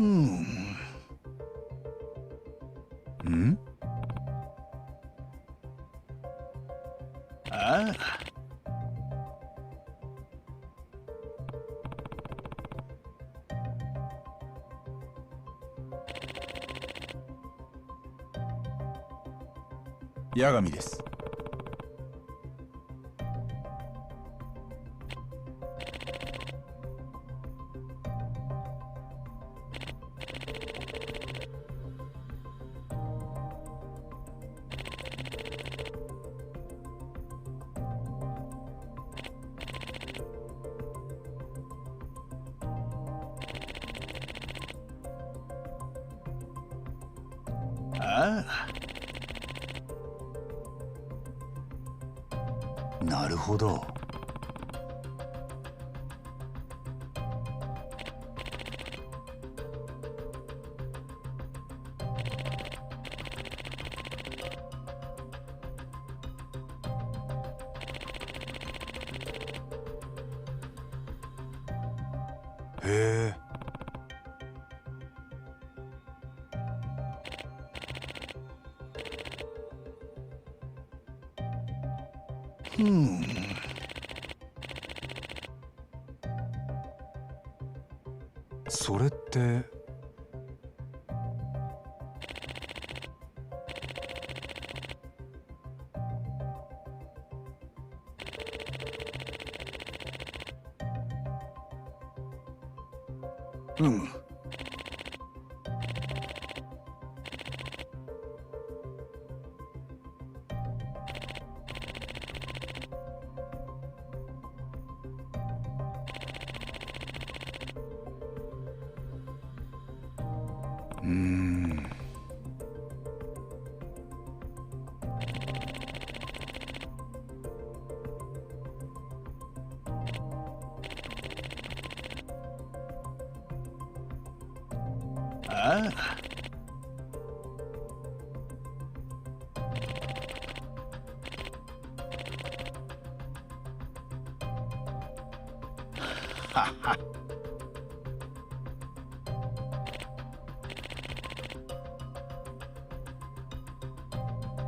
음. 음? 아, 야감이 ななるほど。うん。それってうん うーんあ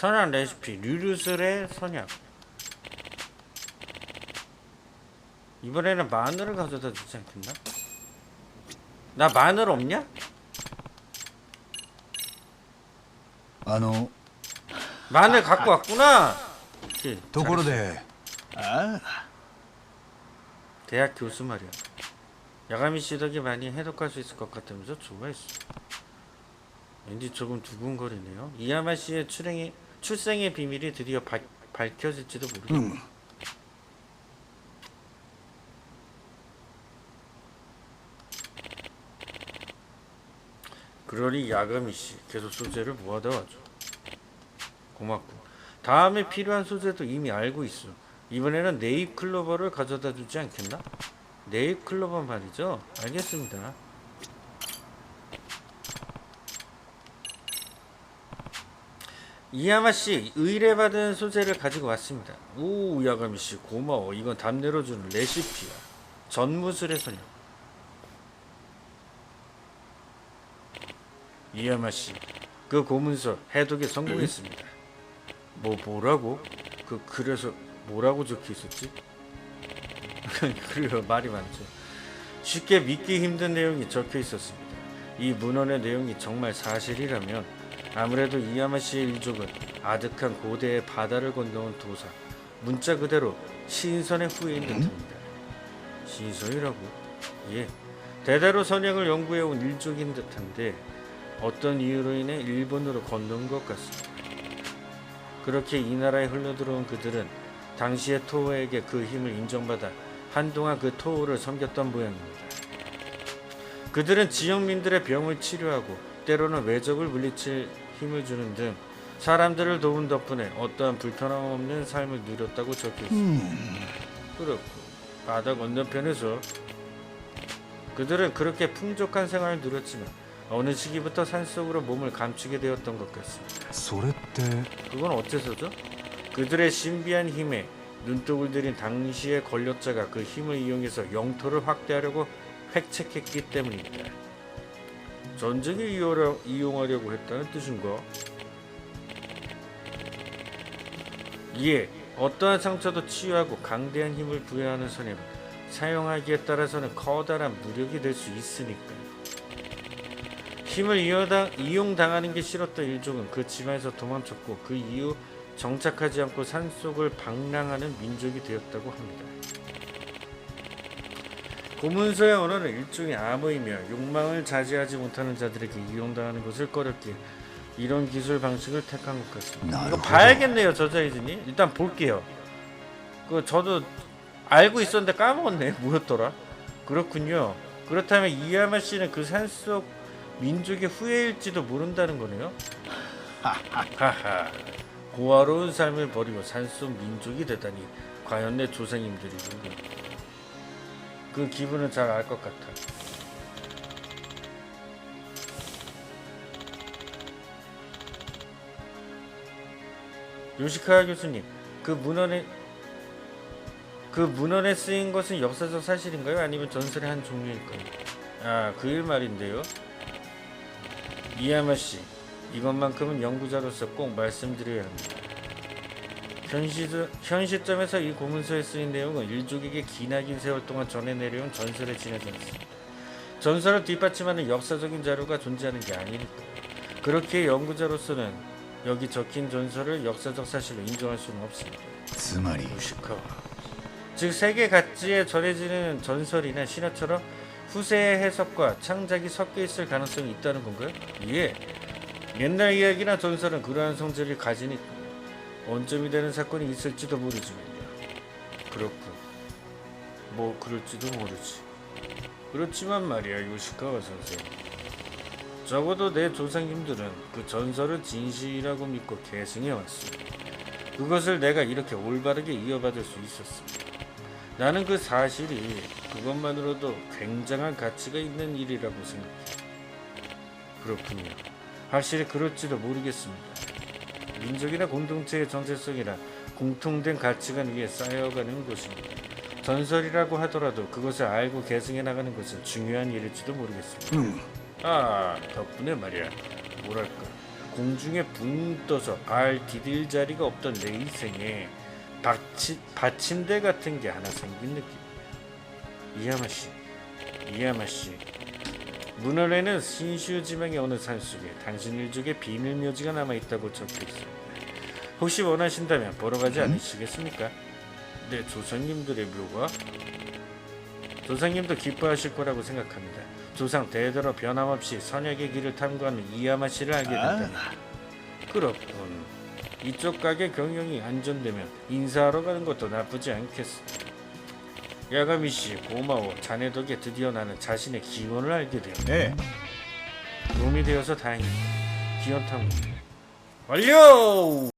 선약 레시피 류류슬의 선약 이번에는 마늘을 가져다 주지 않겠나? 나 마늘 없냐? あの 마늘 갖고 왔구나 그치, ところ 잘했어. でああ 대학 교수 말이야 야가미 씨 덕에 많이 해독할 수 있을 것 같다면서 좋아했어 왠지 조금 두근거리네요 이야마 씨의 출행이, 출생의 비밀이 드디어 발- 밝혀질지도 모르겠네 うん 그러니 야가미 씨 계속 소재를 모아다 와줘. 고맙고. 다음에 필요한 소재도 이미 알고 있어. 이번에는 네잎 클로버를 가져다 주지 않겠나? 네잎 클로버 말이죠. 알겠습니다. 이야마 씨 의뢰받은 소재를 가지고 왔습니다. 오 야가미 씨 고마워. 이건 담내로 주는 레시피야. 전무술의 소녀. 이야마 씨, 그 고문서 해독에 성공했습니다. 뭐 뭐라고? 그 그래서 뭐라고 적혀 있었지? 그래요 말이 많죠. 쉽게 믿기 힘든 내용이 적혀 있었습니다. 이 문헌의 내용이 정말 사실이라면 아무래도 이야마 씨의 일족은 아득한 고대의 바다를 건너온 도사 문자 그대로 신선의 후예인 듯합니다. 신선이라고? 예. 대대로 선양을 연구해온 일족인 듯한데 어떤 이유로 인해 일본으로 건너온 것 같습니다. 그렇게 이 나라에 흘러들어온 그들은 당시의 토호에게 그 힘을 인정받아 한동안 그 토우를 섬겼던 모양입니다. 그들은 지역민들의 병을 치료하고 때로는 외적을 물리칠 힘을 주는 등 사람들을 도운 덕분에 어떠한 불편함 없는 삶을 누렸다고 적혀 있습니다. 음. 그렇고 바닥 건너편에서 그들은 그렇게 풍족한 생활을 누렸지만 어느 시기부터 산속으로 몸을 감추게 되었던 것 같습니다. 그건 어째서죠? 그들의 신비한 힘에 눈독을 들인 당시의 권력자가 그 힘을 이용해서 영토를 확대하려고 획책했기 때문입니다. 전쟁에 이용하려, 이용하려고 했다는 뜻인가? 이에 어떠한 상처도 치유하고 강대한 힘을 부여하는 선행은 사용하기에 따라서는 커다란 무력이 될 수 있으니까요. 힘을 이용당, 이용당하는 게 싫었던 일족은 그 지방에서 도망쳤고 그 이후 정착하지 않고 산속을 방랑하는 민족이 되었다고 합니다. 고문서의 언어는 일종의 암호이며 욕망을 자제하지 못하는 자들에게 이용당하는 것을 꺼렸기에 이런 기술 방식을 택한 것 같습니다. 이거 나루호도. 봐야겠네요, 저자이즈님. 일단 볼게요. 그 저도 알고 있었는데 까먹었네. 뭐였더라? 그렇군요. 그렇다면 이야마 씨는 그 산속 민족의 후예일지도 모른다는 거네요. 하하. 고아로운 삶을 버리고 산속 민족이 되다니 과연 내 조상님들이군요. 그 기분은 잘 알 것 같아. 요시카 교수님, 그 문헌에 그 문헌에 쓰인 것은 역사적 사실인가요? 아니면 전설의 한 종류일까요? 아, 그 일 말인데요. 이야마 씨, 이것만큼은 연구자로서 꼭 말씀드려야 합니다. 현, 시점, 에서이 고문서에 쓰인 내용은 일족에게 기나긴 세월 동안 전해 내려온 전설에 지나지 않습니다. 전설을 뒷받침하는 역사적인 자료가 존재하는 게 아니니까. 그렇게 연구자로서는 여기 적힌 전설을 역사적 사실로 인정할 수는 없습니다. 스마리 무시카. 즉 세계 각지에 전해지는 전설이나 신화처럼 후세의 해석과 창작이 섞여 있을 가능성이 있다는 건가요? 예. 옛날 이야기나 전설은 그러한 성질을 가지니까. 원점이 되는 사건이 있을지도 모르지만요. 그렇군. 뭐 그럴지도 모르지. 그렇지만 말이야 요시카와 선생. 적어도 내 조상님들은 그 전설을 진실이라고 믿고 계승해 왔어. 그것을 내가 이렇게 올바르게 이어받을 수 있었습니다. 나는 그 사실이 그것만으로도 굉장한 가치가 있는 일이라고 생각해. 그렇군요. 확실히 그럴지도 모르겠습니다. 민족이나 공동체의 정체성이나 공통된 가치관 위에 쌓여가는 것입니다. 전설이라고 하더라도 그것을 알고 계승해 나가는 것은 중요한 일일지도 모르겠습니다. うん아 덕분에 말이야. 뭐랄까. 공중에 붕 떠서 발 디딜 자리가 없던 내 인생에 받치, 받침대 같은 게 하나 생긴 느낌 이야마 씨 이야마 씨 문헌에는 신슈 지방의 어느 산속에 당신 일족의 비밀 묘지가 남아 있다고 적혀 있습니다 혹시 원하신다면 보러 가지 않으시겠습니까? 네 조상님들의 묘가 조상님도 기뻐하실 거라고 생각합니다. 조상 대대로 변함없이 선약의 길을 탐구하는 이야마 씨를 알게 된다니. 그렇군. 이쪽 가게 경영이 안전되면 인사하러 가는 것도 나쁘지 않겠어. 야가미 씨 고마워. 자네 덕에 드디어 나는 자신의 기원을 알게 되었네. 예 도움이 되어서 다행이다. 기원 탐구 완료!